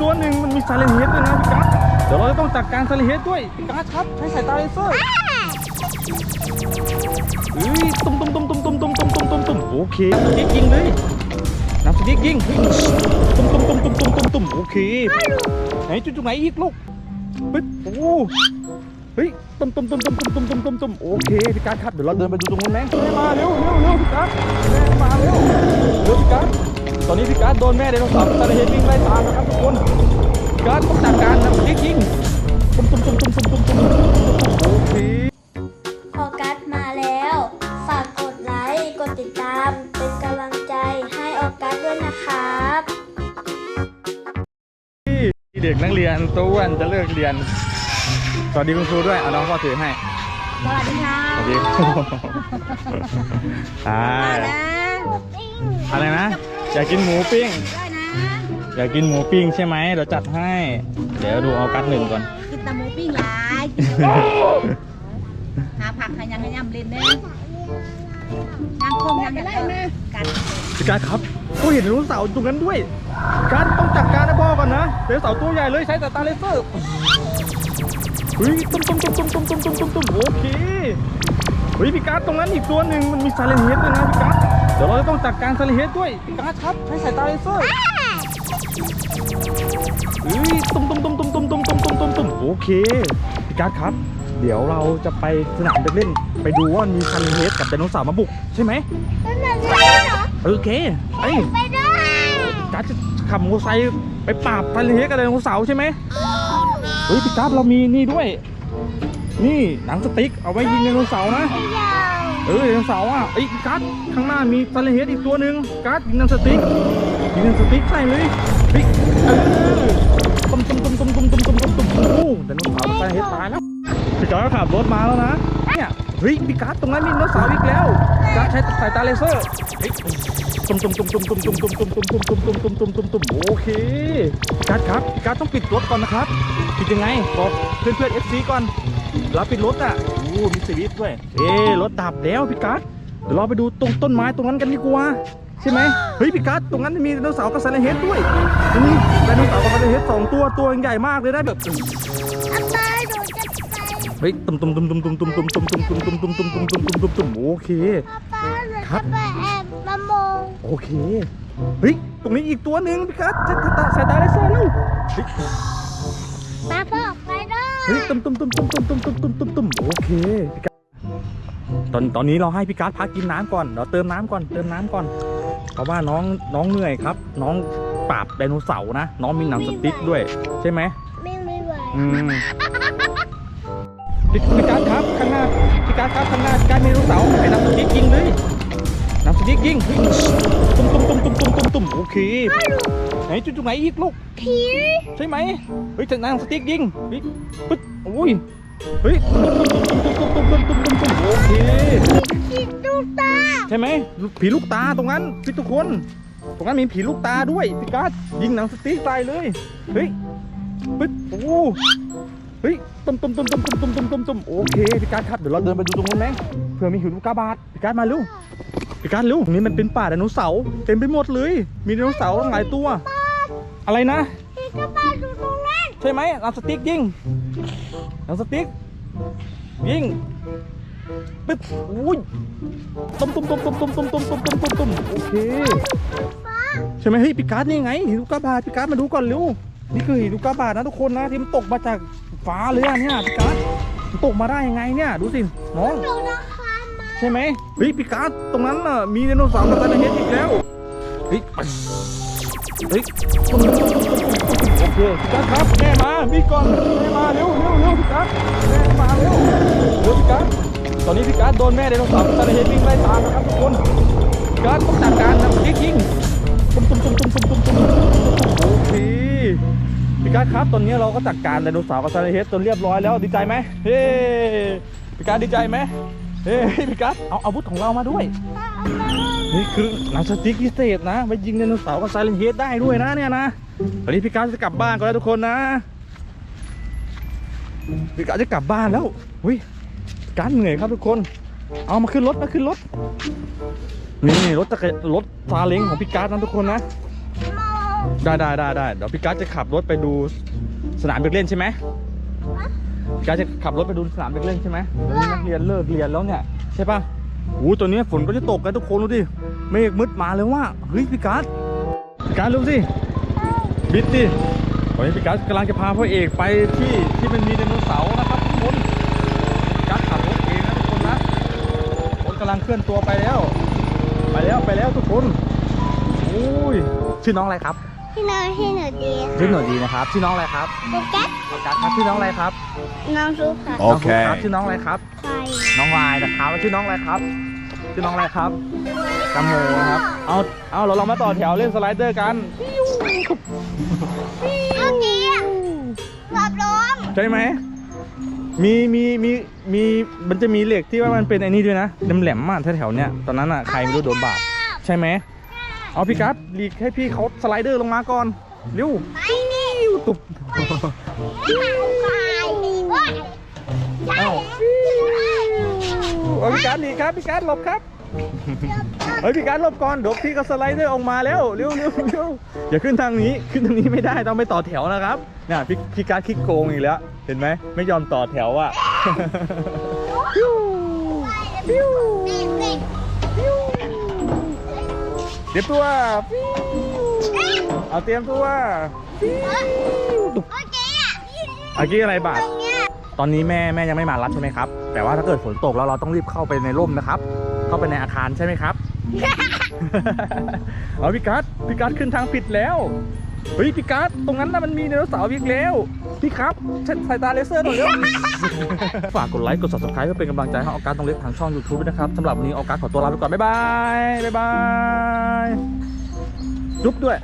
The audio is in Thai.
ตัวหนึ่งมันมีซาเลนเฮดด้วยนะพี่กัสเดี๋ยวเราจะต้องจัดการซาเลนเฮดด้วยพี่กัสครับใช้สายตาเลเซอร์เฮ้ยตุ้มตุ้มตุ้มตุ้มตุ้มตุ้มตุ้มตุ้มตุ้มตุ้มโอเคน้ำสติ๊กยิงเลยน้ำสติ๊กยิงตุ้มตุ้มตุ้มตุ้มตุ้มตุ้มตุ้มโอเคไหนจุดจุดไหนอีกลูกปึ๊ดโอ้เฮ้ยตุ้มตุ้มตุ้มตุ้มตุ้มตุ้มตุ้มตุ้มตุ้มโอเคพี่กัสครับเดี๋ยวเราเดินไปดูตรงนู้นแม่แม่มาเร็วเร็วเร็วพี่กัสมาเร็วเร็ว ตอนนี้พี่การ์ดโดนแม่เดโนเสาร์ตะเลเฮดวิ่งไล่ตามนะครับทุกคนการ์ดต้องจัดการนะจริงจริงตุ้มตุ้มตุ้มตุ้มตุ้มตุ้มโอเคพอการ์ดมาแล้ว ฝากกดไลค์กดติดตามเป็นกำลังใจให้ออกัสด้วยนะครับเด็กนักเรียนตัวอ้วนจะเลิกเรียน สวัสดีคุณครูด้วยเอาน้องพ่อถือให้ สวัสดีค่ะสวัสดีครับอะไรนะ อยากกินหมูปิ้ง ได้นะอยากกินหมูปิ้งใช่ไหมเดี๋ยวจัดให้ เดี๋ยวดูเอากัดหนึ่งก่อน กินแต่หมูปิ้งหลายกินแต่หมูหาผักให้ยังให้ยำเล่นเด้ยางคงยังอะไรมากันพี่การ์ดครับก็เห็นไดโนเสาร์ตรงนั้นด้วยพี่การ์ดต้องจัดการให้พ่อก่อนนะไดโนเสาร์ตัวใหญ่เลยใช้แต่ตาเลเซอร์เฮ้ยตุ้มตุ้มตุ้มตุ้มตุ้มตุ้มตุ้มตุ้มตุ้มโอเคเฮ้ยพี่การ์ดตรงนั้นอีกตัวหนึ่งมันมีซาเลนเฮดด้วยนะพี่การ์ด เดี๋ยวเราจะต้องจัดการซาเลนเฮดด้วยพี่การ์ดครับใช้สายตาเลเซอร์เฮ้ยตุ้มตุ้มตุ้มตุ้มตุ้มตุ้มตุ้มตุ้มตุ้มตุ้มโอเคพี่การ์ดครับ เดี๋ยวเราจะไปสนามเด็กเล่น ไปดูว่ามีซาเลนเฮดกับไดโนเสาร์มาบุกใช่ไหมเป็นแบบนี้เหรอโอเคไอ้ยไปด้วยการดจะขับมอเตอร์ไซค์ไปปราบทะเลกับไดโนเสาร์ใช่ไหมเฮ้ยพี่การ์ดเรามีนี่ด้วย นี่หนังสติ๊กเอาไว้ยิงไดโนเสาร์นะยาว เออไดโนเสาอะไอ้การ์ดข้างหน้ามีทะเลเฮดอีกตัวหนึ่งการ์ดยิงนังสติ๊กยิงนังสติ๊กใส่เลยเฮ้ยเออตุ้มตุ้มตุ้มตุ้มตุ้มตุ้มตุ้มตุ้มตุ้มโอ้โหไดโนเสาร์ทะเลเฮดตายแล้วพี่การ์ดขับรถมาแล้วนะเนี่ยเฮ้ยพี่การ์ดตรงนั้นมีไดโนเสาร์อีกแล้วกัดใช้สายตาเลเซอร์เฮ้ยตุ้มตุ้มตุ้มตุ้มตุ้มตุ้มตุ้มตุ้มตุ้มตุ้มตุ้มตุ้มตุ้มตุ้มตุ้มตุ้มโอเคการ์ดครับการ์ดต้องปิดรถก่อนนะครับปิดยังไงบอกเพื่อนเพื่อนเอฟซีก่อนเราปิดรถอะ อ้มีสวิตด้วย เอ๊รถดับแล้วพี่การ์ดเดี๋ยวเราไปดูตรงต้นไม้ตรงนั้นกันดีกว่าใช่ไหมเฮ้ยพี่การ์ดตรงนั้นมีไดโนเสาร์กับไซเลนเฮดด้วยนี่ไดโนเสาร์กับไซเลนเฮดสองตัวตัวใหญ่มากเลยได้แบบอาตายหนูจะไปเฮ้ยตุ้มตุ้มตุ้มตุ้มตุ้มตุ้มตุ้มตุ้มตุ้มตุ้มตุ้มตุ้มตุ้มตุ้มตุ้มตุ้มตุ้มตุ้มโอเคครับโอเคเฮ้ยตรงนี้อีกตัวหนึ่งพี่กัสจะตาสายตาเลเซอร์แล้วเฮ้ย ป้าบอกไปด้วย เฮ้ยตุ้มตุ้มตุ้มตุ้มตุ้มตุ้มตุ้มตุ้มตุ้มตุ้มโอเคพี่กัสตอนตอนนี้เราให้พี่กัสพักกินน้ำก่อนเราเติมน้ำก่อนเติมน้ำก่อน เพราะว่าน้องน้องเหนื่อยครับ น้องปราบไดโนเสาร์นะน้องมีหนังสติ๊กด้วย ใช่ไหมไม่ไม่ไหวอืมพี่พี่กัสครับข้างหน้าพี่กัสครับข้างหน้าพี่กัสมีไดโนเสาร์ให้หนังสติ๊กยิงเลยหนังสติ๊กยิงเฮ้ยตุ้มตุ้มตุ้มตุ้มตุ้มตุ้มตุ้มโอเค ไหนจุดจุดไหนอีกลูกผีใช่ไหมเฮ้ยจะนางสติ๊กยิงเฮ้ยปึ๊ดโอ้ยเฮ้ยตุ้มตุ้มตุ้มตุ้มตุ้มตุ้มตุ้มตุ้มโอเคผีดูตาใช่ไหมผีลูกตาตรงนั้นพี่ทุกคน ตรงนั้นมีผีลูกตาด้วยพี่การ์ดยิงหนังสติ๊กใส่เลยเฮ้ยปึ๊ดโอ้เฮ้ยตุ้มตุ้มตุ้มตุ้มตุ้มตุ้มตุ้มตุ้มตุ้มโอเคพี่การ์ดครับเดี๋ยวเราเดินไปดูตรงนู้นไหมเผื่อมีหินลูกกาบาทพี่การ์ดมาเร็วพี่การ์ดเร็วตรงนี้มันเป็นป่าไดโนเสาร์เต็มไปหมดเลย มีไดโนเสาร์ตั้งหลายตัว อะไรนะผีกระบาดอยู่ตรงนั้น ใช่ไหมหนังสติ๊กยิงหนังสติ๊กยิงปึ๊บอุ้ยตุ้มตุ้มตุ้มตุ้มตุ้มตุ้มตุ้มตุ้มตุ้มตุ้มตุ้มโอเคใช่ไหมเฮ้ยปิกัสนี่ไงหินลูกกาบาทปิกัสมาดูก่อนเร็วนี่คือหินลูกกาบาทนะทุกคนนะที่มันตกมาจากฟ้าเลยอะเนี่ยปิกัสมันตกมาได้ยังไงเนี่ยดูสิน้องหนูนะคะมาใช่ไหมเฮ้ยปิกัสตรงนั้นน่ะมีไดโนเสาร์กับไดโนเฮดอีกแล้วเฮ้ยปึ๊บ เฮ้ยโอเคปิกัสครับแม่มามีก่อนแม่มาเร็วเร็วเร็วปิกัสแม่มาเร็วเร็วปิกัสตอนนี้ปิกัสโดนแม่ไดโนเสาร์กับไดโนเฮดวิ่งไล่ตามนะครับทุกคนปิกัสต้องจัดการนะยิงยิงตุ้มตุ้มตุ้มตุ้มตุ้มตุ้มตุ้มโอเคปิกัสครับตอนนี้เราก็จัดการไดโนเสาร์กับไดโนเฮดจนเรียบร้อยแล้วดีใจไหมเฮ้ปิกัสดีใจไหม เฮ้ยพี่กัสเอาอาวุธของเรามาด้วยป้าเอามาด้วย นี่คือหนังสติ๊กพิเศษนะไปยิงไดโนเสาร์กับไซเลนเฮดได้ด้วยนะเนี่ยนะตอนนี้พี่กัสจะกลับบ้านก็แล้วทุกคนนะพี่กัสจะกลับบ้านแล้วอุ้ยพี่กัสเหนื่อยครับทุกคน เอามาขึ้นรถมาขึ้นรถนี่รถจักรรถซาเล้งของพี่กัสนะทุกคนนะมองได้ได้ได้ได้เดี๋ยวพี่กัสจะขับรถไปดูสนามเด็กเล่นใช่ไหม พี่กัสจะขับรถไปดูสนามเด็กเล่นใช่ไหมเดี๋ยวนี้นักเรียนเลิกเรียนแล้วเนี่ยใช่ปะโอ้ตัวนี้ฝนก็จะตกกันทุกคนดูดิ เมฆมืดมาเลยว่าเฮ้ยพี่กัสพี่กัสรู้สิบิดดิตอนนี้พี่กัสกำลังจะพาพ่อเอกไปที่ที่มันมีไดโนเสาร์นะครับทุกคนพี่กัสขับรถเองนะทุกคนนะรถกำลังเคลื่อนตัวไปแล้ว ไปแล้วไปแล้วทุกคนโอ้ยชื่อน้องอะไรครับ พี่น้องพี่หนูดีชื่อหน่อยดีนะครับชื่อน้องอะไรครับโปกัสออกัสครับชื่อน้องอะไรครับ น้องซุปค่ะน้องฟุ๊กครับชื่อน้องอะไรครับไฟน้องวายนะครับแล้วชื่อน้องอะไรครับชื่อน้องอะไรครับกัมโมนะครับ เอาเอาเราลองมาต่อแถวเล่นสไลเดอร์กัน เมื่อกี้ขับล้มใช่ไหม มีมีมีมีมันจะมีเหล็กที่ว่ามันเป็นไอ้นี่ด้วยนะแหลมๆมากแถวๆเนี้ยตอนนั้นอะใครไม่รู้โดนบาดใช่ไหม เอาพี่กัสหลีกให้พี่เขาสไลเดอร์ลงมาก่อนเร็วไปนี่ตุบไปว้ายเอ้าเอาพี่กัสหลีกครับพี่กัสหลบครับเฮ้ยพี่การหลบก่อนเดี๋ยวพี่ก็สไลเดอร์ออกมาแล้วเร็วเร็วเร็วอย่าขึ้นทางนี้ขึ้นทางนี้ไม่ได้ต้องไปต่อแถวนะครับเนี่ยพี่พี่การคิดโกงอีกแล้ว เห็นไหมไม่ยอมต่อแถวอะปิ้วปิ้วเต รียมตัวเอาเตรียมตัวเมื่อกี้อะอากี้อะไรบาทตรงเนี้ยตอนนี้แม่แม่ยังไม่มารับใช่ไหมครับ แต่ว่าถ้าเกิดฝนตกแล้วเราต้องรีบเข้าไปในร่มนะครับ เข้าไปในอาคารใช่ไหมครับ เอาพี่กัสพี่กัสขึ้นทางผิดแล้ว เฮ้ยพี่กัสตรงนั้นน่ะมันมีไดโนเสาร์อีกแล้ว พี่ครับใช้สายตาเลเซอร์หน่อยเร็ว ฝากกดไลค์กด subscribe เพื่อเป็นกำลังใจให้ออกัสต้องเล็กทางช่อง YouTube ด้วยนะครับสำหรับวันนี้ออกัสขอตัวลาไปก่อน บ๊ายบาย บ๊ายบาย จุ๊บด้วย